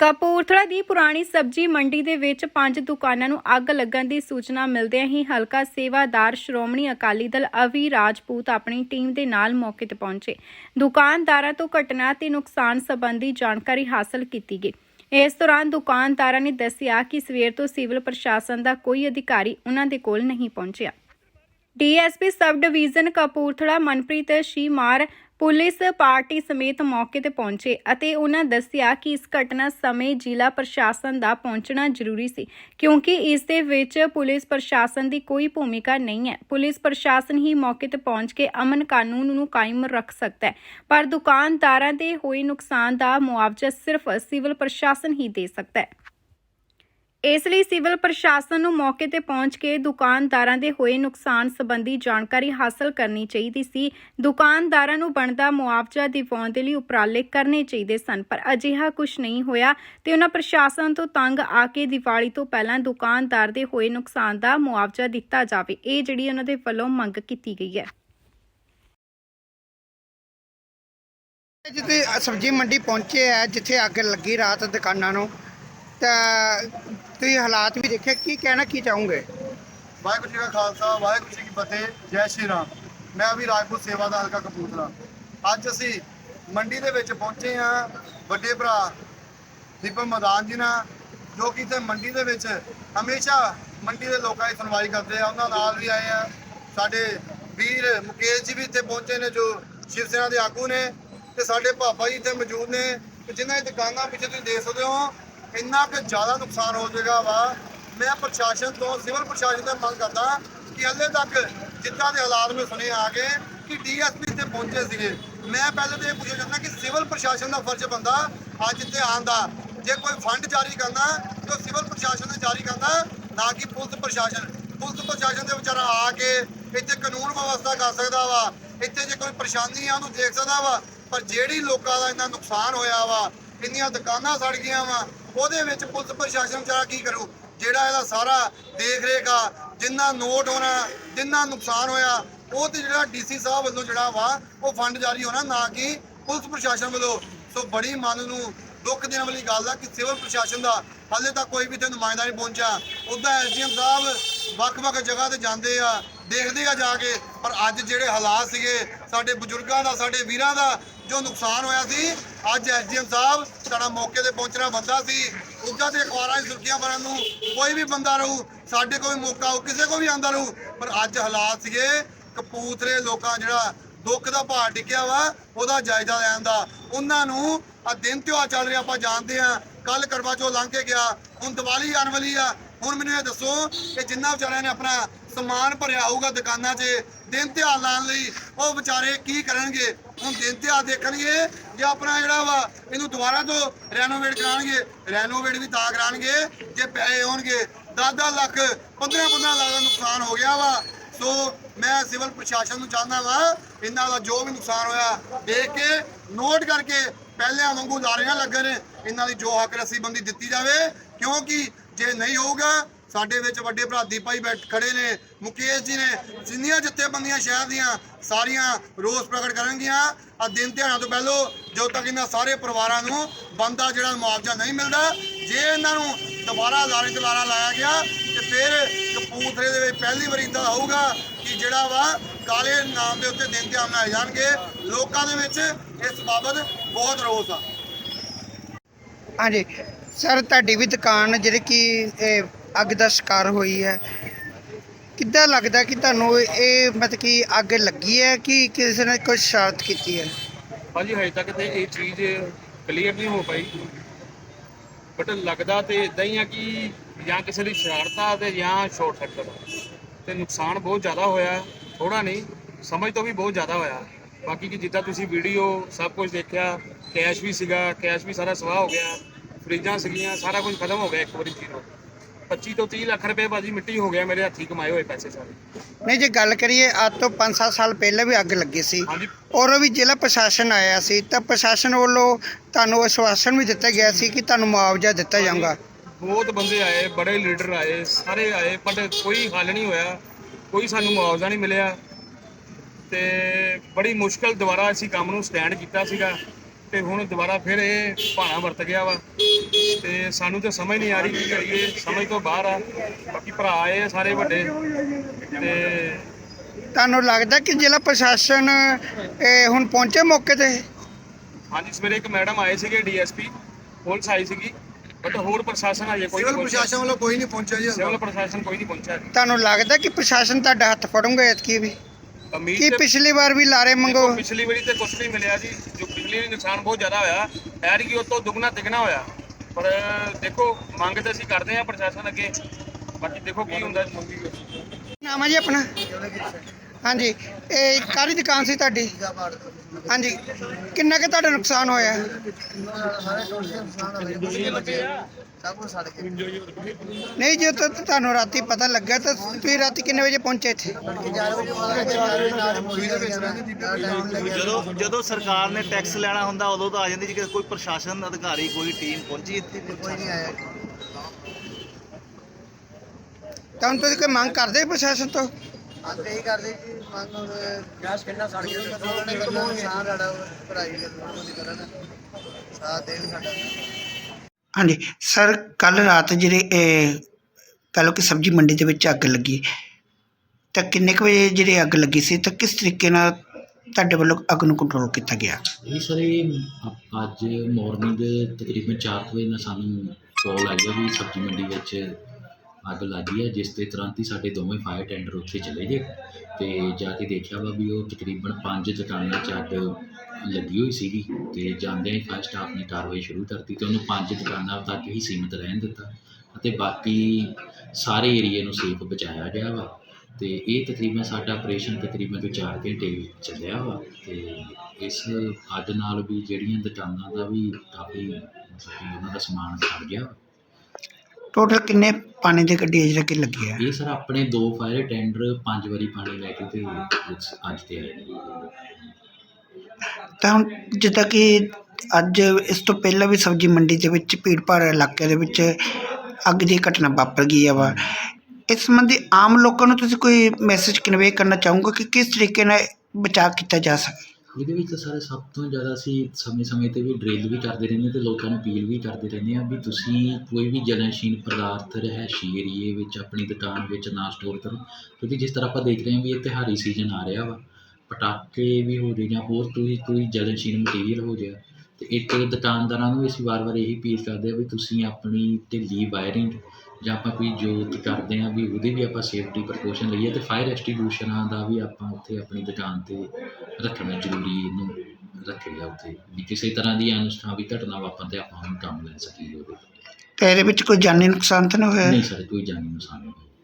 ਕਪੂਰਥਲਾ ਦੀ ਪੁਰਾਣੀ ਸਬਜ਼ੀ ਮੰਡੀ ਦੇ ਵਿੱਚ ਪੰਜ ਦੁਕਾਨਾਂ ਨੂੰ ਅੱਗ ਲੱਗਣ ਦੀ ਸੂਚਨਾ ਮਿਲਦਿਆਂ ਹੀ ਹਲਕਾ ਸੇਵਾਦਾਰ ਸ਼੍ਰੋਮਣੀ ਅਕਾਲੀ ਦਲ ਅਵੀ ਰਾਜਪੂਤ ਆਪਣੀ ਟੀਮ ਦੇ ਨਾਲ ਮੌਕੇ ਤੇ ਪਹੁੰਚੇ। ਦੁਕਾਨਦਾਰਾਂ ਤੋਂ ਘਟਨਾ ਤੇ ਨੁਕਸਾਨ ਸੰਬੰਧੀ ਜਾਣਕਾਰੀ ਹਾਸਲ ਕੀਤੀ ਗਈ। ਇਸ ਦੌਰਾਨ ਦੁਕਾਨਦਾਰਾਂ ਨੇ ਦੱਸਿਆ ਕਿ ਸਵੇਰ ਤੋਂ ਸਿਵਲ ਪ੍ਰਸ਼ਾਸਨ ਦਾ ਕੋਈ ਅਧਿਕਾਰੀ ਉਹਨਾਂ ਦੇ ਕੋਲ ਨਹੀਂ ਪਹੁੰਚਿਆ। DSP sub division Kapurthala Manpreet ਸ਼ੀਮਾਰ police party ਸਮੇਤ ਮੌਕੇ ਤੇ ਪਹੁੰਚੇ ਅਤੇ ਉਹਨਾਂ ਦੱਸਿਆ ਕਿ ਇਸ ਘਟਨਾ ਸਮੇਂ ਜ਼ਿਲ੍ਹਾ ਪ੍ਰਸ਼ਾਸਨ ਦਾ ਪਹੁੰਚਣਾ ਜ਼ਰੂਰੀ ਸੀ, ਕਿਉਂਕਿ ਇਸ ਦੇ ਵਿੱਚ ਪੁਲਿਸ ਪ੍ਰਸ਼ਾਸਨ ਦੀ ਕੋਈ ਭੂਮਿਕਾ ਨਹੀਂ ਹੈ। ਪੁਲਿਸ ਪ੍ਰਸ਼ਾਸਨ ਹੀ ਮੌਕੇ ਤੇ ਪਹੁੰਚ ਕੇ ਅਮਨ ਕਾਨੂੰਨ ਨੂੰ ਕਾਇਮ ਰੱਖ ਸਕਦਾ ਹੈ, ਪਰ ਦੁਕਾਨਦਾਰਾਂ ਦੇ ਹੋਏ ਨੁਕਸਾਨ ਦਾ ਮੁਆਵਜ਼ਾ ਸਿਰਫ ਸਿਵਲ ਪ੍ਰਸ਼ਾਸਨ ਹੀ ਦੇ ਸਕਦਾ ਹੈ। ਇਸ ਲਈ ਸਿਵਲ ਪ੍ਰਸ਼ਾਸਨ ਨੂੰ ਮੌਕੇ ਤੇ ਪਹੁੰਚ ਕੇ ਦੁਕਾਨਦਾਰਾਂ ਦੇ ਹੋਏ ਨੁਕਸਾਨ ਸੰਬੰਧੀ ਜਾਣਕਾਰੀ ਹਾਸਲ ਕਰਨੀ ਚਾਹੀਦੀ ਸੀ। ਦੁਕਾਨਦਾਰਾਂ ਨੂੰ ਬਣਦਾ ਮੁਆਵਜ਼ਾ ਦਿਵਾਉਣ ਦੇ ਲਈ ਉਪਰਾਲੇ ਕਰਨੇ ਚਾਹੀਦੇ ਸਨ, ਪਰ ਅਜਿਹਾ ਕੁਝ ਨਹੀਂ ਹੋਇਆ ਤੇ ਉਹਨਾਂ ਪ੍ਰਸ਼ਾਸਨ ਤੋਂ ਤੰਗ ਆ ਕੇ ਦੀਵਾਲੀ ਤੋਂ ਪਹਿਲਾਂ ਦੁਕਾਨਦਾਰ ਦੇ ਹੋਏ ਨੁਕਸਾਨ ਦਾ ਮੁਆਵਜ਼ਾ ਦਿੱਤਾ ਜਾਵੇ। ਇਹ ਜਿਹੜੀ ਉਹਨਾਂ ਦੇ ਵੱਲੋਂ ਮੰਗ ਕੀਤੀ ਗਈ ਹੈ। ਜਿੱਥੇ ਸਬਜ਼ੀ ਮੰਡੀ ਪਹੁੰਚੇ ਆ, ਜਿੱਥੇ ਅੱਗ ਲੱਗੀ ਰਾਤ ਦੁਕਾਨਾਂ ਨੂੰ। ਤਾਂ ਤੁਸੀਂ ਹਾਲਾਤ ਵੀ ਦੇਖਿਆ ਕੀ ਕਹਿਣਾ, ਕੀ ਚਾਹੋਗੇ? ਵਾਹਿਗੁਰੂ ਜੀ ਕਾ ਖਾਲਸਾ, ਵਾਹਿਗੁਰੂ ਜੀ ਕੀ ਫਤਿਹ, ਜੈ ਸ਼੍ਰੀ ਰਾਮ। ਮੈਂ ਅਭੀ ਰਾਜਪੂਤ ਸੇਵਾ ਦਾ ਹਲਕਾ ਕਪੂਰਥਲਾ। ਅੱਜ ਅਸੀਂ ਮੰਡੀ ਦੇ ਵਿੱਚ ਪਹੁੰਚੇ ਹਾਂ, ਵੱਡੇ ਭਰਾ ਦੀਪਕ ਮਦਾਨ ਜੀ ਨਾਲ, ਜੋ ਕਿ ਇੱਥੇ ਮੰਡੀ ਦੇ ਵਿੱਚ ਹਮੇਸ਼ਾ ਮੰਡੀ ਦੇ ਲੋਕਾਂ ਦੀ ਸੁਣਵਾਈ ਕਰਦੇ ਆ। ਉਹਨਾਂ ਨਾਲ ਵੀ ਆਏ ਆ। ਸਾਡੇ ਵੀਰ ਮੁਕੇਸ਼ ਜੀ ਵੀ ਇੱਥੇ ਪਹੁੰਚੇ ਨੇ, ਜੋ ਸ਼ਿਵ ਸੈਨਾ ਦੇ ਆਗੂ ਨੇ। ਤੇ ਸਾਡੇ ਭਾਪਾ ਜੀ ਇੱਥੇ ਮੌਜੂਦ ਨੇ। ਤੇ ਜਿਨ੍ਹਾਂ ਦੀ ਦੁਕਾਨਾਂ ਪਿੱਛੇ ਤੁਸੀਂ ਦੇਖ ਸਕਦੇ ਹੋ ਇੰਨਾ ਕੁ ਜ਼ਿਆਦਾ ਨੁਕਸਾਨ ਹੋ ਜਾਏਗਾ ਵਾ। ਮੈਂ ਪ੍ਰਸ਼ਾਸਨ ਤੋਂ, ਸਿਵਲ ਪ੍ਰਸ਼ਾਸਨ ਤੋਂ ਮੰਗ ਕਰਦਾ ਕਿ ਹਲੇ ਤੱਕ ਜਿੱਦਾਂ ਦੇ ਹਾਲਾਤ ਮੈਂ ਸੁਣੇ ਆ ਗਏ ਕਿ ਡੀਐਸਪੀ ਤੇ ਪਹੁੰਚੇ ਸੀਗੇ। ਮੈਂ ਪਹਿਲੇ ਤਾਂ ਇਹ ਪੁੱਛਣਾ ਚਾਹੁੰਦਾ ਕਿ ਸਿਵਲ ਪ੍ਰਸ਼ਾਸਨ ਦਾ ਫਰਜ਼ ਬੰਦਾ ਅੱਜ ਇੱਥੇ ਆਉਣ ਜੇ ਕੋਈ ਫੰਡ ਜਾਰੀ ਕਰਨਾ, ਤੇ ਸਿਵਲ ਪ੍ਰਸ਼ਾਸਨ ਨੇ ਜਾਰੀ ਕਰਨਾ, ਨਾ ਕਿ ਪੁਲਿਸ ਪ੍ਰਸ਼ਾਸਨ। ਪੁਲਿਸ ਪ੍ਰਸ਼ਾਸਨ ਦੇ ਵਿਚਾਰਾ ਆ ਕੇ ਇੱਥੇ ਕਾਨੂੰਨ ਵਿਵਸਥਾ ਕਰ ਸਕਦਾ ਵਾ। ਇੱਥੇ ਜੇ ਕੋਈ ਪਰੇਸ਼ਾਨੀ ਆ, ਉਹਨੂੰ ਦੇਖ ਸਕਦਾ ਵਾ। ਪਰ ਜਿਹੜੀ ਲੋਕਾਂ ਦਾ ਇੰਨਾ ਨੁਕਸਾਨ ਹੋਇਆ ਵਾ, ਇੰਨੀਆਂ ਦੁਕਾਨਾਂ ਸੜ ਗਈਆਂ ਵਾ ਉਹਦੇ ਵਿੱਚ ਪੁਲਿਸ ਪ੍ਰਸ਼ਾਸਨ ਵਿਚਾਰਾ ਕੀ ਕਰੂ? ਜਿਹੜਾ ਇਹਦਾ ਸਾਰਾ ਦੇਖ ਰੇਖ ਆ, ਜਿੰਨਾ ਨੋਟ ਹੋਣਾ, ਜਿੰਨਾ ਨੁਕਸਾਨ ਹੋਇਆ, ਉਹ ਤੇ ਜਿਹੜਾ ਡੀਸੀ ਸਾਹਿਬ ਵੱਲੋਂ ਜਿਹੜਾ ਵਾ, ਉਹ ਫੰਡ ਜਾਰੀ ਹੋਣਾ, ਨਾ ਕਿ ਪੁਲਿਸ ਪ੍ਰਸ਼ਾਸਨ ਵੱਲੋਂ। ਸੋ ਬੜੀ ਮਨ ਨੂੰ ਦੁੱਖ ਦੇਣ ਵਾਲੀ ਗੱਲ ਆ ਕਿ ਸਿਵਲ ਪ੍ਰਸ਼ਾਸਨ ਦਾ ਹਾਲੇ ਤੱਕ ਕੋਈ ਵੀ ਤੇ ਨੁਮਾਇੰਦਾ ਨਹੀਂ ਪਹੁੰਚਿਆ। ਉਹਦਾ ਐਸਡੀਐਮ ਸਾਹਿਬ ਵੱਖ-ਵੱਖ ਜਗ੍ਹਾ ਤੇ ਜਾਂਦੇ ਆ, ਦੇਖਦੇ ਆ ਜਾ ਕੇ। ਪਰ ਅੱਜ ਜਿਹੜੇ ਹਾਲਾਤ ਸੀਗੇ, ਸਾਡੇ ਬਜ਼ੁਰਗਾਂ ਦਾ, ਸਾਡੇ ਵੀਰਾਂ ਦਾ ਜੋ ਨੁਕਸਾਨ ਹੋਇਆ ਸੀ, ਅੱਜ ਐਸਡੀਐਮ ਸਾਹਿਬ ਸਾਡਾ ਮੌਕੇ ਤੇ ਪਹੁੰਚਣਾ ਬੰਦਾ ਸੀ। ਉਦਾਂ ਤੇ ਅਖਬਾਰਾਂ 'ਚ ਸੁਰਖੀਆਂ ਬਣਨ ਨੂੰ ਕੋਈ ਵੀ ਬੰਦਾ ਰਹੂ, ਸਾਡੇ ਕੋਲ ਮੌਕਾ ਹੋ ਕਿਸੇ ਕੋ ਵੀ ਆਂਦਾ ਰਹੂ। ਪਰ ਅੱਜ ਹਾਲਾਤ ਸੀਗੇ ਕਪੂਥਰੇ ਲੋਕਾਂ ਜਿਹੜਾ ਦੁੱਖ ਦਾ ਭਾਰ ਟਿਕਿਆ ਵਾ, ਉਹਦਾ ਜਾਇਜ਼ਾ ਲੈਣ ਦਾ। ਉਹਨਾਂ ਨੂੰ ਆ ਦਿਨ ਤਿਉਹਾਰ ਚੱਲ ਰਿਹਾ, ਆਪਾਂ ਜਾਣਦੇ ਆ ਕੱਲ ਕਰਵਾ ਚੌਥ ਲੰਘ ਕੇ ਗਿਆ, ਹੁਣ ਦੀਵਾਲੀ ਆਉਣ ਵਾਲੀ ਆ। ਹੁਣ ਮੈਨੂੰ ਇਹ ਦੱਸੋ ਕਿ ਜਿੰਨਾ ਵਿਚਾਰਿਆਂ ਨੇ ਆਪਣਾ ਸਮਾਨ ਭਰਿਆ ਹੋਊਗਾ ਦੁਕਾਨਾਂ 'ਚ ਦਿਨ ਤਿਉਹਾਰ ਲਾਉਣ ਲਈ ਉਹ ਵਿਚਾਰੇ ਕੀ ਕਰਨਗੇ? ਹੁਣ ਦਿਨ ਤਿਉਹਾਰ ਦੇਖਣਗੇ ਜੇ ਆਪਣਾ ਜਿਹੜਾ ਵਾ ਇਹਨੂੰ ਦੁਬਾਰਾ ਤੋਂ ਰੈਨੋਵੇਟ ਕਰਾਉਣਗੇ ਰੈਨੋਵੇਟ ਵੀ ਤਾਂ ਕਰਾਉਣਗੇ, ਜੇ ਪੈਸੇ ਹੋਣਗੇ 10-10 ਲੱਖ 15-15 ਲੱਖ ਦਾ ਨੁਕਸਾਨ ਹੋ ਗਿਆ ਵਾ। ਸੋ ਮੈਂ ਸਿਵਲ ਪ੍ਰਸ਼ਾਸਨ ਨੂੰ ਚਾਹੁੰਦਾ ਵਾ, ਇਹਨਾਂ ਦਾ ਜੋ ਵੀ ਨੁਕਸਾਨ ਹੋਇਆ, ਦੇਖ ਕੇ ਨੋਟ ਕਰਕੇ ਪਹਿਲਿਆਂ ਵਾਂਗੂ ਲਾਰੇ ਨਾ ਲੱਗਣ, ਇਹਨਾਂ ਦੀ ਜੋ ਹੱਕ ਰਸੀਬੰਦੀ ਦਿੱਤੀ ਜਾਵੇ, ਕਿਉਂਕਿ ਜੇ ਨਹੀਂ ਹੋਊਗਾ ਸਾਡੇ ਵਿੱਚ ਵੱਡੇ ਭਰਾ ਦੀਪਾਈ ਬੈਠ ਖੜੇ ਨੇ, ਮੁਕੇਸ਼ ਜੀ ਨੇ, ਜਿੰਨੀਆਂ ਜਥੇਬੰਦੀਆਂ ਸ਼ਹਿਰ ਦੀਆਂ ਸਾਰੀਆਂ ਰੋਸ ਪ੍ਰਗਟ ਕਰਨਗੀਆਂ ਆ ਦਿਨ ਤਿਉਹਾਰਾਂ ਤੋਂ ਪਹਿਲੋਂ ਜਦੋਂ ਤੱਕ ਇਹਨਾਂ ਸਾਰੇ ਪਰਿਵਾਰਾਂ ਨੂੰ ਬੰਦਾ ਜਿਹੜਾ ਮੁਆਵਜ਼ਾ ਨਹੀਂ ਮਿਲਦਾ, ਜੇ ਇਹਨਾਂ ਨੂੰ ਦੁਬਾਰਾ ਲਾਰੇ ਤੇ ਲਾਇਆ ਗਿਆ, ਤੇ ਫਿਰ ਕਪੂਰਥਲੇ ਦੇ ਵਿੱਚ ਪਹਿਲੀ ਵਾਰੀ ਇਦਾਂ ਹੋਊਗਾ ਕਿ ਜਿਹੜਾ ਵਾ ਕਾਲੇ ਨਾਮ ਦੇ ਉੱਤੇ ਦਿਨ ਧਿਆਨ ਮਨਾਏ ਜਾਣਗੇ। ਲੋਕਾਂ ਦੇ ਵਿੱਚ ਇਸ ਬਾਬਤ ਬਹੁਤ ਰੋਸ ਆ। ਹਾਂਜੀ। ਸਰ, ਤੁਹਾਡੀ ਵੀ ਦੁਕਾਨ ਜਿਹੜੀ ਕਿ ਇਹ ਅੱਗ ਦਾ ਸ਼ਿਕਾਰ ਹੋਈ ਹੈ। ਕਿੱਦਾਂ ਲੱਗਦਾ ਕਿ ਤੁਹਾਨੂੰ ਇਹ ਮਤਲਬ ਕਿ ਅੱਗ ਲੱਗੀ ਹੈ ਕਿ ਕਿਸੇ ਨੇ ਕੋਈ ਸ਼ਰਾਰਤ ਕੀਤੀ ਹੈ? ਹਾਂਜੀ, ਹਜੇ ਤੱਕ ਤੇ ਇਹ ਚੀਜ਼ ਕਲੀਅਰ ਨਹੀਂ ਹੋ ਪਾਈ। ਬਟ ਲੱਗਦਾ ਤੇ ਇਦਾਂ ਹੀ ਆ ਕਿ ਜਾਂ ਕਿਸੇ ਦੀ ਸ਼ਰਾਰਤ ਆ ਤੇ ਜਾਂ ਸ਼ਾਰਟ ਸਰਕਟ ਆ। ਤੇ ਨੁਕਸਾਨ ਬਹੁਤ ਜ਼ਿਆਦਾ ਹੋਇਆ ਥੋੜਾ ਨਹੀਂ, ਸਮਝ ਤੋਂ ਵੀ ਬਹੁਤ ਜ਼ਿਆਦਾ ਹੋਇਆ। ਬਾਕੀ ਕਿ ਜਿੱਦਾਂ ਤੁਸੀਂ ਵੀਡੀਓ ਸਭ ਕੁਝ ਦੇਖਿਆ ਕੈਸ਼ ਵੀ ਸੀਗਾ ਕੈਸ਼ ਵੀ ਸਾਰਾ ਸਵਾਹ ਹੋ ਗਿਆ, ਫਰਿੱਜਾਂ ਸੀਗੀਆਂ, ਸਾਰਾ ਕੁਝ ਖਤਮ ਹੋ ਗਿਆ ਇੱਕ ਵਾਰੀ ਜ਼ੀਰੋ 25 ਤੋਂ 30 ਲੱਖ ਰੁਪਏ ਬਾਜੀ ਮਿੱਟੀ ਹੋ ਗਿਆ ਮੇਰੇ ਹੱਥੀ ਕਮਾਏ ਹੋਏ ਪੈਸੇ ਸਾਰੇ। ਨਹੀਂ ਜੇ ਗੱਲ ਕਰੀਏ ਅੱਜ ਤੋਂ 5-7 ਸਾਲ ਪਹਿਲਾਂ ਵੀ ਅੱਗ ਲੱਗੀ ਸੀ। ਹਾਂਜੀ। ਔਰ ਵੀ ਜ਼ਿਲ੍ਹਾ ਪ੍ਰਸ਼ਾਸਨ ਆਇਆ ਸੀ ਤਾਂ ਪ੍ਰਸ਼ਾਸਨ ਵੱਲੋਂ ਤੁਹਾਨੂੰ ਆਸ਼ਵਾਸਨ ਵੀ ਦਿੱਤਾ ਗਿਆ ਸੀ ਕਿ ਤੁਹਾਨੂੰ ਮੁਆਵਜ਼ਾ ਦਿੱਤਾ ਜਾਊਗਾ। ਬਹੁਤ ਬੰਦੇ ਆਏ ਬੜੇ ਲੀਡਰ ਆਏ ਸਾਰੇ ਆਏ ਪਰ ਕੋਈ ਹੱਲ ਨਹੀਂ ਹੋਇਆ ਕੋਈ ਸਾਨੂੰ ਮੁਆਵਜ਼ਾ ਨਹੀਂ ਮਿਲਿਆ। ਤੇ ਬੜੀ ਮੁਸ਼ਕਲ ਦੁਬਾਰਾ ਅਸੀਂ ਕੰਮ ਨੂੰ ਸਟੈਂਡ ਕੀਤਾ ਸੀਗਾ ਤੇ ਹੁਣ ਦੁਬਾਰਾ ਫਿਰ ਇਹ ਭਾਣਾ ਵਰਤ ਗਿਆ ਵਾ। ਤੇ ਸਾਨੂੰ ਤੇ ਸਮਝ ਨਹੀਂ ਆ ਰਹੀ ਕੀ ਕਰੀਏ ਸਮਝ ਤੋਂ ਬਾਹਰ ਆ। ਬਾਕੀ ਭਰਾ ਆਏ ਆ ਸਾਰੇ ਵੱਡੇ। ਤੇ ਤੁਹਾਨੂੰ ਲੱਗਦਾ ਕਿ ਜ਼ਿਲ੍ਹਾ ਪ੍ਰਸ਼ਾਸਨ ਇਹ ਹੁਣ ਪਹੁੰਚੇ ਮੌਕੇ ਤੇ? ਹਾਂਜੀ ਸਵੇਰੇ ਇੱਕ ਮੈਡਮ ਆਏ ਸੀਗੇ ਡੀਐਸਪੀ ਪੁਲਿਸ ਆਈ ਸੀਗੀ ਬਟ ਹੋਰ ਪ੍ਰਸ਼ਾਸਨ ਅਜੇ ਕੋਈ ਨਹੀਂ ਸਿਵਲ ਪਹੁੰਚਿਆ। ਪ੍ਰਸ਼ਾਸਨ ਵੱਲੋਂ ਕੋਈ ਨਹੀਂ ਪਹੁੰਚਿਆ ਜੀ ਸਿਵਲ ਪ੍ਰਸ਼ਾਸਨ ਕੋਈ ਨਹੀਂ ਪਹੁੰਚਿਆ। ਜੀ। ਤੁਹਾਨੂੰ ਲੱਗਦਾ ਕਿ ਪ੍ਰਸ਼ਾਸਨ ਤੁਹਾਡਾ ਹੱਥ ਫੜੂਗਾ ਇਤਕੀ ਵੀ? ਕੀ ਪਿਛਲੀ ਵਾਰ ਵੀ ਲਾਰੇ ਮੰਗੋ? ਪਿਛਲੀ ਵਾਰੀ ਤੇ ਕੁਝ ਨਹੀਂ ਮਿਲਿਆ ਜੀ। ਜੋ ਪਿਛਲੀ ਵਾਰੀ ਨੁਕਸਾਨ ਬਹੁਤ ਜ਼ਿਆਦਾ ਹੋਇਆ। ਐਰ ਕੀ ਉਹ ਤੋਂ ਦੁੱਗਣਾ ਤਿਗਣਾ ਹੋਇਆ। ਪਰ ਦੇਖੋ, ਮੰਗ ਤੇ ਅਸੀਂ ਕਰਦੇ ਹਾਂ ਪ੍ਰਸ਼ਾਸਨ ਅੱਗੇ। ਬਾਕੀ ਦੇਖੋ ਕੀ ਹੁੰਦਾ ਨਾਮ ਹੈ ਜੀ ਆਪਣਾ। ਹਾਂਜੀ। ਇਹ ਕਾਹਦੀ ਦੁਕਾਨ ਸੀ ਤੁਹਾਡੀ? ਹਾਂਜੀ। ਕਿੰਨਾ ਕਿ ਤੁਹਾਡਾ ਨੁਕਸਾਨ ਹੋਇਆ? ਨਹੀਂ ਜੇ ਤਾਂ ਤੁਹਾਨੂੰ ਰਾਤੀ ਪਤਾ ਲੱਗਾ ਤਾਂ ਤੁਸੀਂ ਰਾਤੀ ਕਿੰਨੇ ਵਜੇ ਪਹੁੰਚੇ ਇੱਥੇ? ਜਦੋਂ ਜਦੋਂ ਸਰਕਾਰ ਨੇ ਟੈਕਸ ਲੈਣਾ ਹੁੰਦਾ ਉਦੋਂ ਤਾਂ ਆ ਜਾਂਦੀ ਜੇ ਕੋਈ ਪ੍ਰਸ਼ਾਸਨ ਅਧਿਕਾਰੀ ਕੋਈ ਟੀਮ ਪਹੁੰਚੀ ਇੱਥੇ। ਕੋਈ ਨਹੀਂ ਆਇਆ ਤਾਂ ਤੁਸੀਂ ਕੋਈ ਮੰਗ ਕਰਦੇ ਪ੍ਰਸ਼ਾਸਨ ਤੋਂ? ਅੰਤੇ ਹੀ ਕਰਦੇ ਜੀ ਮੰਗ ਹੁਣ ਗੈਸ ਕਿੰਨਾ ਸੜ ਗਿਆ? ਉਹਨਾਂ ਨੇ ਕਰਨਾ ਨੁਕਸਾਨ ਸਾਡਾ ਭਰਾਈ ਕਰਨ ਸਾਥ ਦੇਣ ਸਾਡਾ। ਹਾਂਜੀ ਸਰ ਕੱਲ ਰਾਤ ਜਿਹੜੇ ਇਹ ਕਹ ਲਓ ਕਿ ਸਬਜ਼ੀ ਮੰਡੀ ਦੇ ਵਿੱਚ ਅੱਗ ਲੱਗੀ। ਤਾਂ ਕਿੰਨੇ ਕੁ ਵਜੇ ਜਿਹੜੇ ਅੱਗ ਲੱਗੀ ਸੀ ਤਾਂ ਕਿਸ ਤਰੀਕੇ ਨਾਲ ਤੁਹਾਡੇ ਵੱਲੋਂ ਅੱਗ ਨੂੰ ਕੰਟਰੋਲ ਕੀਤਾ ਗਿਆ? ਇਹ ਸਰ ਇਹ ਅ- ਅੱਜ ਮਾਰਨਿੰਗ ਤਕਰੀਬਨ 4 ਵਜੇ ਨਾਲ ਸਾਨੂੰ ਕਾਲ ਹੈ ਵੀ ਸਬਜ਼ੀ ਮੰਡੀ ਵਿੱਚ ਅੱਗ ਲੱਗ ਗਈ ਹੈ, ਜਿਸ ਦੇ ਤੁਰੰਤ ਹੀ ਸਾਡੇ ਦੋਵੇਂ ਫਾਇਰ ਟੈਂਡਰ ਉੱਥੇ ਚਲੇ ਗਏ ਅਤੇ ਜਾ ਕੇ ਦੇਖਿਆ ਵਾ ਵੀ ਉਹ ਤਕਰੀਬਨ ਪੰਜ ਦੁਕਾਨਾਂ 'ਚ ਅੱਗ ਲੱਗੀ ਹੋਈ ਸੀਗੀ ਅਤੇ ਜਾਂਦਿਆਂ ਹੀ ਫਾਇਰ ਸਟਾਫ ਨੇ ਕਾਰਵਾਈ ਸ਼ੁਰੂ ਕਰਤੀ ਅਤੇ ਉਹਨੂੰ ਪੰਜ ਦੁਕਾਨਾਂ ਤੱਕ ਹੀ ਸੀਮਿਤ ਰਹਿਣ ਦਿੱਤਾ ਅਤੇ ਬਾਕੀ ਸਾਰੇ ਏਰੀਏ ਨੂੰ ਸੇਫ ਬਚਾਇਆ ਗਿਆ ਵਾ ਅਤੇ ਇਹ ਤਕਰੀਬਨ ਸਾਡਾ ਆਪਰੇਸ਼ਨ ਤਕਰੀਬਨ ਕੋਈ ਚਾਰ ਘੰਟੇ ਚੱਲਿਆ ਵਾ ਅਤੇ ਇਸ ਅੱਗ ਨਾਲ ਵੀ ਜਿਹੜੀਆਂ ਦੁਕਾਨਾਂ ਦਾ ਵੀ ਕਾਫੀ ਮਤਲਬ ਕਿ ਉਹਨਾਂ ਦਾ ਸਮਾਨ ਸੜ ਗਿਆ ਟੋਟਲ ਕਿੰਨੇ ਪਾਣੀ ਦੇ ਗੱਡੀਆਂ ਜਿਹੜੇ ਕਿ ਲੱਗੀ ਆ ਇਹ ਸਰ ਆਪਣੇ ਦੋ ਫਾਇਰ ਟੈਂਡਰ ਪੰਜ ਵਾਰੀ ਪਾਣੀ ਲੈ ਕੇ ਤੇ ਅੱਜ ਤੇ ਆਏ ਨੇ। ਤਾਂ ਹੁਣ ਜਿੱਦਾਂ ਕਿ ਅੱਜ ਇਸ ਤੋਂ ਪਹਿਲਾਂ ਵੀ ਸਬਜ਼ੀ ਮੰਡੀ ਦੇ ਵਿੱਚ ਭੀੜ ਭਾੜ ਇਲਾਕੇ ਦੇ ਵਿੱਚ ਅੱਗ ਦੀ ਘਟਨਾ ਵਾਪਰ ਗਈ ਆ ਵਾ। ਇਸ ਸੰਬੰਧੀ ਆਮ ਲੋਕਾਂ ਨੂੰ ਤੁਸੀਂ ਕੋਈ ਮੈਸੇਜ ਕਨਵੇ ਕਰਨਾ ਚਾਹੋਗੇ ਕਿ ਕਿਸ ਤਰੀਕੇ ਨਾਲ ਬਚਾਅ ਕੀਤਾ ਜਾ ਸਕੇ? ਇਹਦੇ ਵਿੱਚ ਤਾਂ ਸਾਰੇ ਸਭ ਤੋਂ ਜ਼ਿਆਦਾ ਅਸੀਂ ਸਮੇਂ-ਸਮੇਂ ਤੇ ਵੀ ਡਰਿੱਲ ਵੀ ਕਰਦੇ ਰਹਿੰਦੇ ਅਤੇ ਲੋਕਾਂ ਨੂੰ ਅਪੀਲ ਵੀ ਕਰਦੇ ਰਹਿੰਦੇ ਹਾਂ ਵੀ ਤੁਸੀਂ ਕੋਈ ਵੀ ਜਲਨਸ਼ੀਲ ਪਦਾਰਥ ਰਹਿਸ਼ੀ ਏਰੀਏ ਵਿੱਚ ਆਪਣੀ ਦੁਕਾਨ ਵਿੱਚ ਨਾ ਸਟੋਰ ਕਰੋ। ਕਿਉਂਕਿ ਜਿਸ ਤਰ੍ਹਾਂ ਆਪਾਂ ਦੇਖ ਰਹੇ ਹਾਂ ਵੀ ਇਹ ਤਿਉਹਾਰੀ ਸੀਜ਼ਨ ਆ ਰਿਹਾ ਵਾ, ਪਟਾਕੇ ਵੀ ਹੋ ਰਹੇ ਜਾਂ ਹੋਰ ਕੋਈ ਕੋਈ ਜਲਨਸ਼ੀਲ ਮਟੀਰੀਅਲ ਹੋ ਰਿਹਾ ਅਤੇ ਇੱਕ ਦੁਕਾਨਦਾਰਾਂ ਨੂੰ ਵੀ ਅਸੀਂ ਵਾਰ-ਵਾਰ ਇਹੀ ਅਪੀਲ ਕਰਦੇ ਹਾਂ ਵੀ ਤੁਸੀਂ ਆਪਣੀ ਢਿੱਲੀ ਵਾਇਰਿੰਗ ਜਾਂ ਆਪਾਂ ਕੋਈ ਜੋਤ ਕਰਦੇ ਆ ਵੀ ਉਹਦੀ ਵੀ ਆਪਾਂ ਸੇਫਟੀ ਪ੍ਰੀਕਾਸ਼ਨ ਲਈਏ ਤੇ ਫਾਇਰ ਐਕਸਟੀਬਿਊਸ਼ਨਾਂ ਦਾ ਵੀ ਆਪਾਂ ਉੱਥੇ ਆਪਣੀ ਦੁਕਾਨ ਤੇ ਰੱਖਣਾ ਜ਼ਰੂਰੀ ਇਹਨੂੰ ਰੱਖਿਆ ਉੱਥੇ ਵੀ ਕਿਸੇ ਤਰ੍ਹਾਂ ਦੀ ਅਨੁਸ਼ਠਾਨ ਵੀ ਘਟਨਾ ਵਾਪਰਨ ਤੇ ਆਪਾਂ ਉਹਨੂੰ ਕੰਮ ਲੈ ਸਕੀਏ ਉਹਦੇ ਤੇ। ਇਹਦੇ ਵਿੱਚ ਕੋਈ ਜਾਨੀ ਨੁਕਸਾਨ ਤਾਂ ਨਹੀਂ ਹੋਇਆ? ਨਹੀਂ ਸਰ ਕੋਈ ਜਾਨੀ ਨੁਕਸਾਨ ਨਹੀਂ ਹੋਇਆ।